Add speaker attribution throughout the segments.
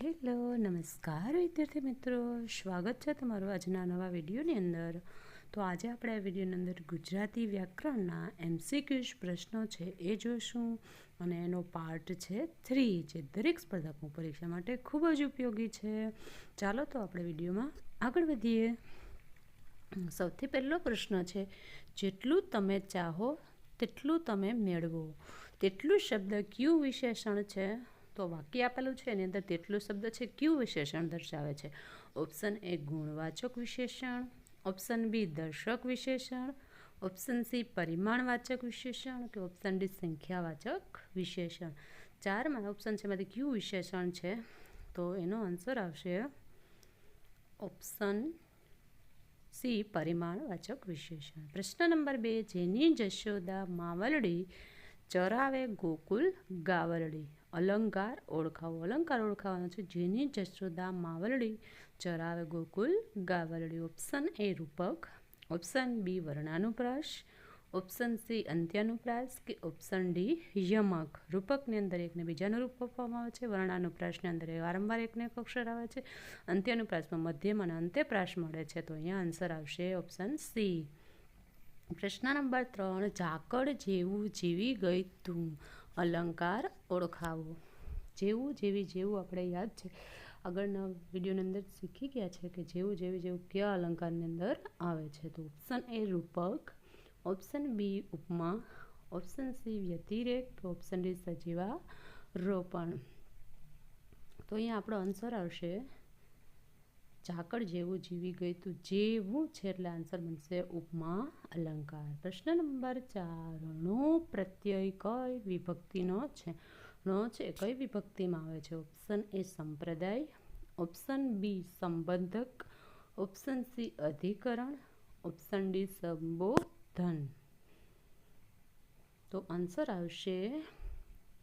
Speaker 1: Hello, નમસ્કાર વિદ્યાર્થી મિત્રો. સ્વાગત છે તમારું આજના નવા વિડીયોની અંદર. તો આજે આપણે આ વિડીયોની અંદર ગુજરાતી વ્યાકરણના એમસીક્યુઝ પ્રશ્નો છે એ જોઈશું. અને એનો પાર્ટ છે થ્રી જે દરેક સ્પર્ધાત્મક પરીક્ષા માટે ખૂબ જ ઉપયોગી છે. ચાલો તો આપણે વિડીયોમાં આગળ વધીએ. સૌથી પહેલો પ્રશ્ન છે, જેટલું તમે ચાહો, તેટલું તમે મેળવો. તેટલું શબ્દ ક્યુ વિશેષણ છે? તો વાક્ય આપેલું છે, એની અંદર તેટલું શબ્દ છે, ક્યુ વિશેષણ દર્શાવે છે? ઓપ્શન એ ગુણવાચક વિશેષણ, ઓપ્શન બી દર્શક વિશેષણ, ઓપ્શન સી પરિમાણવાચક વિશેષણ કે ઓપ્શન ડી સંખ્યાવાચક વિશેષણ. ચારમાં ઓપ્શન છે એમાંથી ક્યુ વિશેષણ છે? તો એનો આન્સર આવશે ઓપ્શન સી પરિમાણવાચક વિશેષણ. પ્રશ્ન નંબર બે, જેની જશોદા માવલડી ચરાવે ગોકુલ ગાવરડી અલંકાર ઓળખાવો. અલંકાર ઓળખાવાનો છે જેની જશોદા માવલડી ચરાવે ગોકુલ ગાવરડી ઓપ્શન એ રૂપક. ઓપ્શન બી વર્ણાનુપ્રાસ. ઓપ્શન સી અંત્યાનુપ્રાસ કે ઓપ્શન ડી યમક. રૂપકની અંદર એકને બીજાનું રૂપ આપવામાં આવે છે, વર્ણાનુપ્રાસની અંદર વારંવાર એકને એક અક્ષર આવે છે. અંત્યાનુપ્રાસમાં મધ્યમ અને અંત્યપ્રાસ મળે છે, તો અહીંયા આન્સર આવશે ઓપ્શન સી પ્રશ્ન નંબર ત્રણ, ઝાકળ જેવું જીવી ગઈ તું અલંકાર ઓળખાવો. જેવું, જેવી, જેવું આપણે યાદ છે. આગળના વિડીયોની અંદર શીખી ગયા છે કે જેવું, જેવી, જેવું કયા અલંકારની અંદર આવે છે. તો ઓપ્શન એ રૂપક ઓપ્શન બી ઉપમા ઓપ્શન સી વ્યતિરેક કે ઓપ્શન ડી સજીવા, રોપણ. તો અહીંયા આપણો આન્સર આવશે ઝાકળ જેવું જીવી ગયું તું. જેવું છે આન્સર બનશે ઉપમા અલંકાર. પ્રશ્ન નંબર ચાર નો પ્રત્યય કઈ વિભક્તિનો છે? નો છે, કઈ વિભક્તિમાં આવે છે? ઓપ્શન એ સંપ્રદાય ઓપ્શન બી સંબંધક ઓપ્શન સી અધિકરણ ઓપ્શન ડી સંબોધન. તો આન્સર આવશે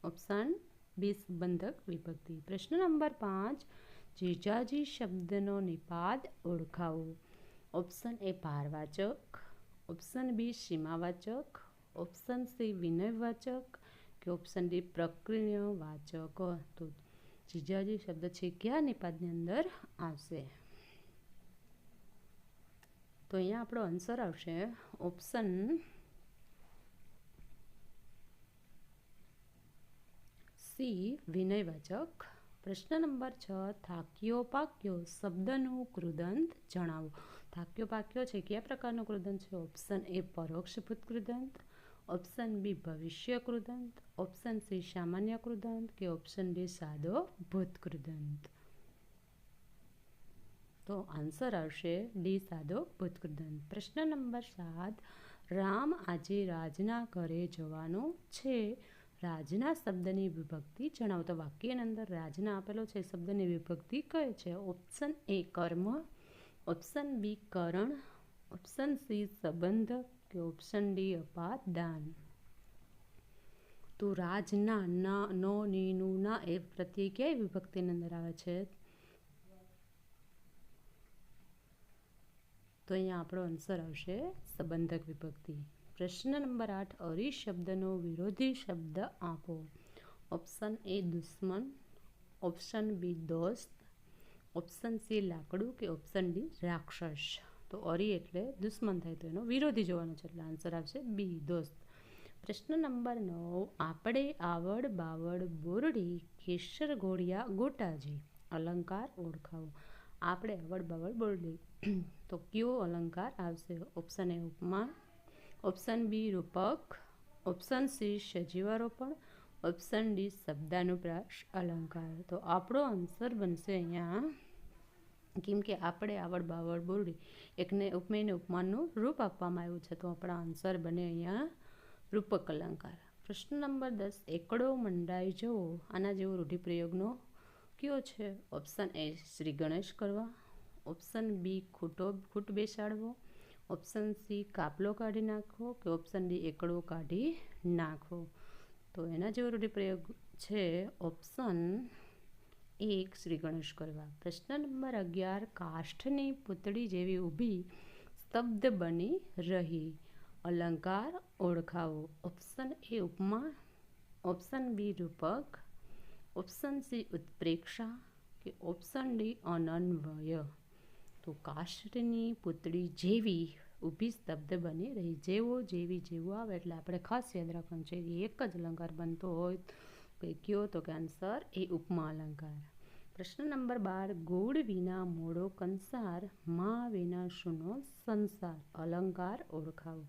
Speaker 1: ઓપ્શન બી સંબંધક વિભક્તિ. પ્રશ્ન નંબર પાંચ જીજાજી શબ્દનો નિપાદ ઓળખાવો. ઓપ્શન એ ભારવાચક ઓપ્શન બી સીમાવાચક, ઓપ્શન સી વિનયવાચક કે ઓપ્શન ડી પ્રક્રિયાવાચક તો જીજાજી શબ્દ છે કયા નિપાદની અંદર આવશે? તો અહીંયા આપણો આન્સર આવશે. ઓપ્શન સી વિનયવાચક પ્રશ્ન નંબર છ થાક્યો પાક્યો શબ્દનું કૃદંત જણાવો. થાક્યો પાક્યો છે, કયા પ્રકારનું કૃદંત છે? ઓપ્શન એ પરોક્ષભૂત કૃદંત. ઓપ્શન બી ભવિષ્ય કૃદંત. ઓપ્શન સી સામાન્ય કૃદંત. કે ઓપ્શન ડી સાદો ભૂત કૃદંત. તો આન્સર આવશે ડી સાદો ભૂત કૃદંત. પ્રશ્ન નંબર સાત, રામ આજે રાજના ઘરે જવાનું છે. રાજના શબ્દની વિભક્તિ જણાવતો વાક્યની અંદર રાજના આપેલો છે, શબ્દની વિભક્તિ કઈ છે. ઓપ્શન એ કર્મ. ઓપ્શન બી કરણ. ઓપ્શન સી સંબંધ. કે ઓપ્શન ડી અપાદાન. તો રાજના, ના, નો, નીનું, ના, એ પ્રત્યે ક્યાંય વિભક્તિની અંદર આવે છે? તો અહીંયા આપણો આન્સર આવશે સંબંધક વિભક્તિ. પ્રશ્ન નંબર આઠ, અરી શબ્દનો વિરોધી શબ્દ આપો. ઓપ્શન એ દુશ્મન. ઓપ્શન બી દોસ્ત. ઓપ્શન સી લાકડું કે ઓપ્શન ડી રાક્ષસ. તો અરી એટલે દુશ્મન થાય તો એનો વિરોધી જોવાનો છે એટલે આન્સર આવશે બી દોસ્ત. પ્રશ્ન નંબર નવ, આપણે આવડ બાવડ બોરડી, કેસર ઘોડિયા, ગોટાજી. અલંકાર ઓળખાવો. આપણે આવડ બાવડ બોરડી. તો કયો અલંકાર આવશે? Option A upma. Option B રૂપક, ઓપ્શન સી સજીવારોપણ, ઓપ્શન ડી શબ્દાનુપ્રાસ, અલંકાર. તો આપણો આન્સર બનશે અહીંયા, કેમ કે આપણે આવડ બાવડ બોરડી એકને ઉપમેયને ઉપમાનનું રૂપ આપવામાં આવ્યું છે, તો આપણા આન્સર બને અહીંયા રૂપક અલંકાર. પ્રશ્ન નંબર દસ, એકડો મંડાઈ જવો, આના જેવો રૂઢિપ્રયોગનો કયો છે? ઓપ્શન એ શ્રી ગણેશ કરવા, ઓપ્શન બી ખૂટો, ખૂટ બેસાડવો ઓપ્શન સી કાપલો કાઢી નાખવો કે ઓપ્શન ડી એકડો કાઢી નાખવો તો એના જેવો રૂઢિપ્રયોગ છે. ઓપ્શન એક શ્રી ગણેશ કરવા. પ્રશ્ન નંબર અગિયાર, કાષ્ઠની પૂતળી જેવી ઊભી સ્તબ્ધ બની રહી. અલંકાર ઓળખાવો. ઓપ્શન એ ઉપમા. ઓપ્શન બી રૂપક. ઓપ્શન સી ઉત્પ્રેક્ષા. કે ઓપ્શન ડી અનન્વય. તો કાષ્ટની પુતળી જેવી ઊભી સ્તબ્ધ બની રહી. જેવો, જેવી, જેવો આવે એટલે આપણે ખાસ યાદ રાખવાનું છે એક જ અલંકાર બનતો હોય કે કયો તો કે આન્સર એ ઉપમા અલંકાર. પ્રશ્ન નંબર બાર, ગોળ વિના મોડો કંસાર, મા વિના શુનો સંસાર. અલંકાર ઓળખાવો.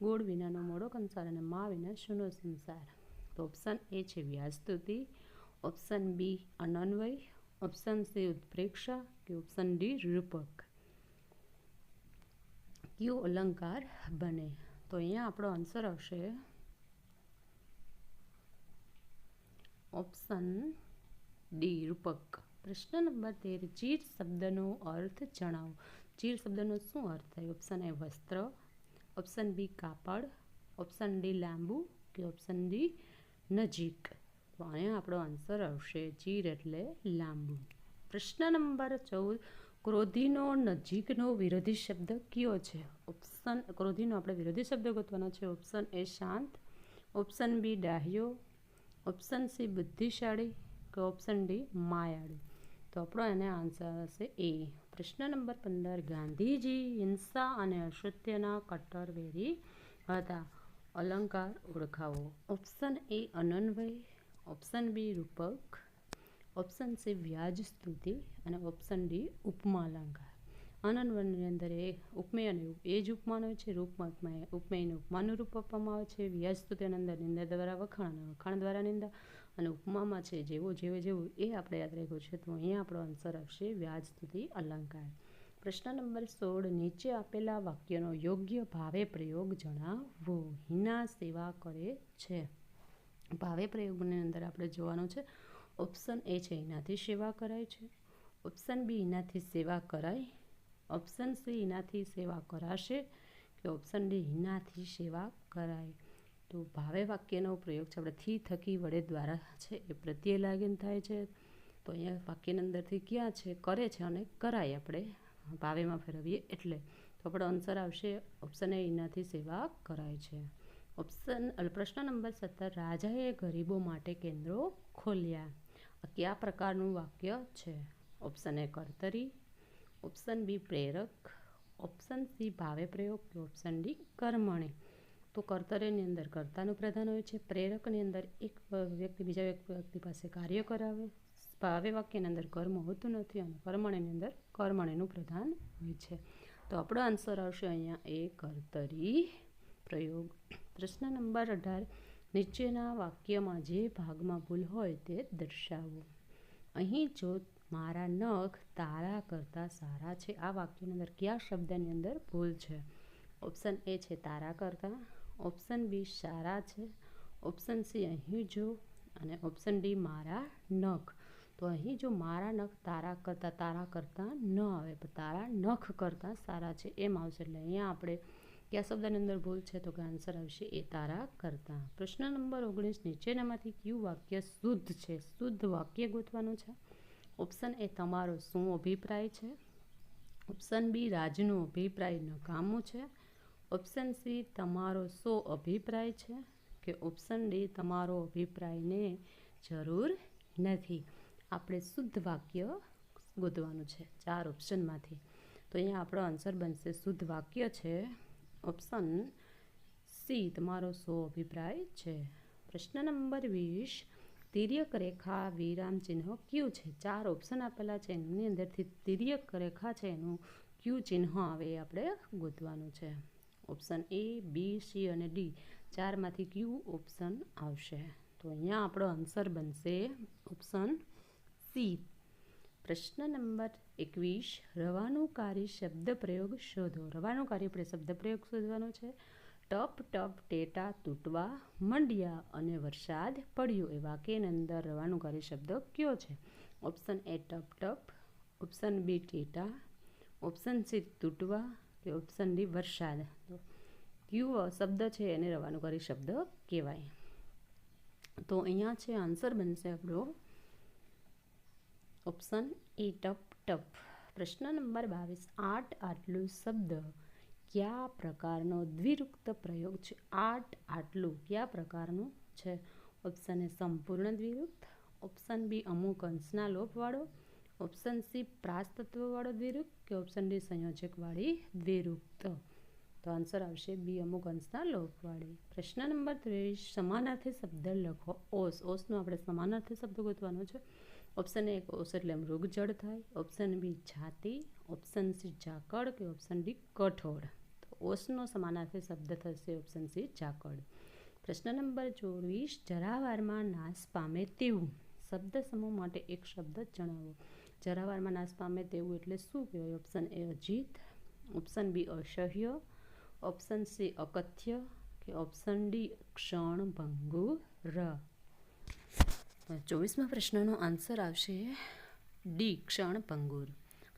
Speaker 1: ગોળ વિનાનો મોડો કંસાર અને મા વિના શૂનો સંસાર. તો ઓપ્શન એ છે વ્યાજસ્તુતિ ઓપ્શન બી અનન્વય ઓપ્શન સી ઉત્પ્રેક્ષા કે ઓપ્શન ડી રૂપક કયો અલંકાર બને તો અહીંયા આપણો આન્સર આવશે ઓપ્શન ડી રૂપક પ્રશ્ન નંબર તેર ચીર શબ્દનો અર્થ જણાવો ચીર શબ્દનો શું અર્થ થાય ઓપ્શન એ વસ્ત્ર ઓપ્શન બી કાપડ ઓપ્શન ડી લાંબુ કે ઓપ્શન ડી નજીક તો અહીંયા આપણો આન્સર આવશે ચીર એટલે લાંબુ પ્રશ્ન નંબર ચૌદ, ક્રોધીનો નજીકનો વિરોધી શબ્દ કયો છે? ઓપ્શન ક્રોધીનો આપણે વિરોધી શબ્દ ગોતવાનો છે. ઓપ્શન એ શાંત. ઓપ્શન બી ડાહ્યો. ઓપ્શન સી બુદ્ધિશાળી. કે ઓપ્શન ડી માયાળુ. તો આપણો એને આન્સર હશે એ પ્રશ્ન નંબર પંદર, ગાંધીજી હિંસા અને અસત્યના કટ્ટરવેરી હતા. અલંકાર ઓળખાવો. ઓપ્શન એ અનન્વય. ઓપ્શન બી રૂપક. ઓપ્શન સી વ્યાજ સ્તુતિ અને ઓપ્શન ડી ઉપમા અલંકાર અનન્વયની અંદર એ ઉપમેય અને એ જ ઉપમાન હોય છે રૂપમાં ઉપમેય ઉપમેયને ઉપમાનું રૂપ આપવામાં આવે છે વ્યાજ સ્તુતિની અંદર નિંદા દ્વારા વખાણ વખાણ દ્વારા નિંદા અને ઉપમામાં છે જેવો જેવો જેવું એ આપણે યાદ રાખ્યું છે તો અહીંયા આપણો આન્સર આવશે વ્યાજ સ્તુતિ અલંકાર પ્રશ્ન નંબર સોળ નીચે આપેલા વાક્યનો યોગ્ય ભાવે પ્રયોગ જણાવો હિના સેવા કરે છે ભાવે પ્રયોગની અંદર આપણે જોવાનું છે ઓપ્શન એ છે, એનાથી સેવા કરાય છે. ઓપ્શન બી એનાથી સેવા કરાય. ઓપ્શન સી એનાથી સેવા કરાશે કે ઓપ્શન ડી એનાથી સેવા કરાય. તો ભાવે વાક્યનો પ્રયોગ છે. આપણે થી થકી વડે દ્વારા છે, એ પ્રત્યે લાગીને થાય છે. તો અહીંયા વાક્યની અંદરથી ક્યાં છે, કરે છે અને કરાય આપણે. ભાવેમાં ફેરવીએ એટલે. તો આપણો આન્સર આવશે ઓપ્શન એ એનાથી સેવા કરાય છે. ઓપ્શન પ્રશ્ન નંબર સત્તર, રાજાએ ગરીબો માટે કેન્દ્રો ખોલ્યા. કયા પ્રકારનું વાક્ય છે? ઓપ્શન એ કર્તરી ઓપ્શન બી પ્રેરક ઓપ્શન સી ભાવે પ્રયોગ, કે ઓપ્શન ડી કર્મણે. તો કર્તરેની અંદર કર્તાનું પ્રધાન હોય છે, પ્રેરકની અંદર એક વ્યક્તિ બીજા વ્યક્તિ પાસે કાર્ય કરાવે. ભાવે વાક્યની અંદર કર્મ હોતું નથી અને કર્મણેની અંદર કર્મણેનું પ્રધાન હોય છે. તો આપણો આન્સર આવશે અહીંયા એ કર્તરી પ્રયોગ. પ્રશ્ન નંબર અઢાર નીચેના વાક્યમાં જે ભાગમાં ભૂલ હોય તે દર્શાવો. અહીં જો મારા નખ તારા કરતાં સારા છે, આ વાક્યની અંદર કયા શબ્દની અંદર ભૂલ છે? ઓપ્શન એ છે તારા કરતાં, ઓપ્શન બી સારા છે, ઓપ્શન સી અહીં જો, અને ઓપ્શન ડી મારા નખ. તો અહીં જો મારા નખ તારા કરતાં તારા કરતાં ન આવે, પણ તારા નખ કરતાં સારા છે, એમ આવશે. એટલે અહીંયા આપણે કયા શબ્દની અંદર ભૂલ છે તો કે આન્સર આવશે એ તારા કરતાં પ્રશ્ન નંબર ઓગણીસ નીચેનામાંથી કયું વાક્ય શુદ્ધ છે શુદ્ધ વાક્ય ગોતવાનું છે ઓપ્શન એ તમારો શું અભિપ્રાય છે ઓપ્શન બી રાજનો અભિપ્રાય નકામો છે ઓપ્શન સી તમારો શો અભિપ્રાય છે કે ઓપ્શન ડી તમારો અભિપ્રાયને જરૂર નથી આપણે શુદ્ધ વાક્ય ગોતવાનું છે ચાર ઓપ્શનમાંથી તો અહીંયા આપણો આન્સર બનશે શુદ્ધ વાક્ય છે ઓપ્શન સી, તમારો સો અભિપ્રાય છે. પ્રશ્ન નંબર વીસ, તિર્યક રેખા વિરામ ચિહ્ન ક્યુ છે. ચાર ઓપ્શન આપેલા છે. એની અંદરથી તિર્યક રેખા છે. એનું ક્યુ ચિહ્ન આવે એ આપણે ગોતવાનું છે. ઓપ્શન એ બી સી અને ડી ચારમાંથી ક્યુ ઓપ્શન આવશે. તો અહીંયા આપણો આન્સર બનશે ઓપ્શન સી. પ્રશ્ન નંબર એકવીસ રવાનુકારી શબ્દ પ્રયોગ શોધો. રવાનુકારી આપણે શબ્દ પ્રયોગ શોધવાનો છે. ટપ ટપ, ટેટા, તૂટવા, મંડ્યા અને વરસાદ પડ્યો એ વાક્યની અંદર રવાનુકારી શબ્દ કયો છે? ઓપ્શન એ ટપ ટપ, ઓપ્શન બી ટેટા, ઓપ્શન સી તૂટવા કે ઓપ્શન ડી વરસાદ. તો કયો શબ્દ છે એને રવાનુકારી શબ્દ કહેવાય. તો અહીંયા છે આન્સર બનશે આપણો ઓપ્શન એ ટપ ટપ. પ્રશ્ન નંબર બાવીસ. આટ આટલું શબ્દ કયા પ્રકારનો દ્વિરુક્ત પ્રયોગ છે? આટ આટલું કયા પ્રકારનું છે? ઓપ્શન એ સંપૂર્ણ દ્વિરુક્ત. ઓપ્શન બી અમુક અંશના લોપવાળો. ઓપ્શન સી પ્રાસ તત્વવાળો દ્વિરૂપ કે ઓપ્શન ડી સંયોજકવાળી દ્વિરુક્ત? તો આન્સર આવશે બી અમુક અંશના લોપવાળી. પ્રશ્ન નંબર ત્રેવીસ. સમાનાર્થી શબ્દ લખો. ઓસ. ઓસનો આપણે સમાનાર્થી શબ્દ ગોતવાનો છે. ઓપ્શન એક ઓસ એટલે મૃગજળ થાય. ઓપ્શન બી છાતી ઓપ્શન સી ઝાકળ કે ઓપ્શન ડી કઠોળ. તો ઓસનો સમાનાર્થી શબ્દ થશે ઓપ્શન સી ઝાકળ. પ્રશ્ન નંબર ચોવીસ, જરાવારમાં નાશ પામે તેવું. શબ્દ સમૂહ માટે એક શબ્દ જણાવો. જરાવારમાં નાશ પામે તેવું એટલે શું કહેવાય? ઓપ્શન એ અજીત. ઓપ્શન બી અસહ્ય. ઓપ્શન સી અકથ્ય. કે ઓપ્શન ડી ક્ષણભંગુર. ચોવીસમાં પ્રશ્નનો આન્સર આવશે ડી ક્ષણ પંગુર.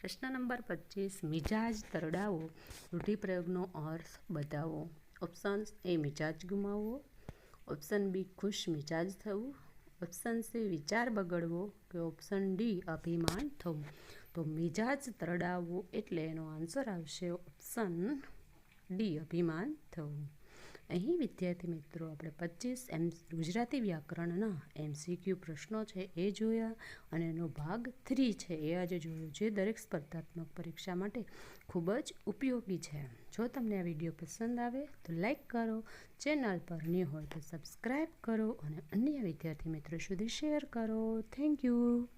Speaker 1: પ્રશ્ન નંબર પચીસ, મિજાજ તરડાવો. રૂઢિપ્રયોગનો અર્થ બતાવો. Option A મિજાજ ગુમાવવો. ઓપ્શન બી ખુશ મિજાજ થવું. ઓપ્શન સી વિચાર બગડવો કે ઓપ્શન ડી અભિમાન થવું. તો મિજાજ તરડાવવો એટલે એનો આન્સર આવશે ઓપ્શન ડી અભિમાન થવું. અહીં, વિદ્યાર્થી મિત્રો, આપણે પચીસ એમ ગુજરાતી વ્યાકરણના એમસીક્યુ પ્રશ્નો છે, એ જોયા અને એનો ભાગ થ્રી છે, એ આજે જોયો જે દરેક સ્પર્ધાત્મક પરીક્ષા માટે ખૂબ જ ઉપયોગી છે. જો તમને આ વીડિયો પસંદ આવે, તો લાઈક કરો, ચેનલ પર ન્યૂ હોય તો સબસ્ક્રાઈબ કરો અને અન્ય વિદ્યાર્થી મિત્રો સુધી શેર કરો. Thank you.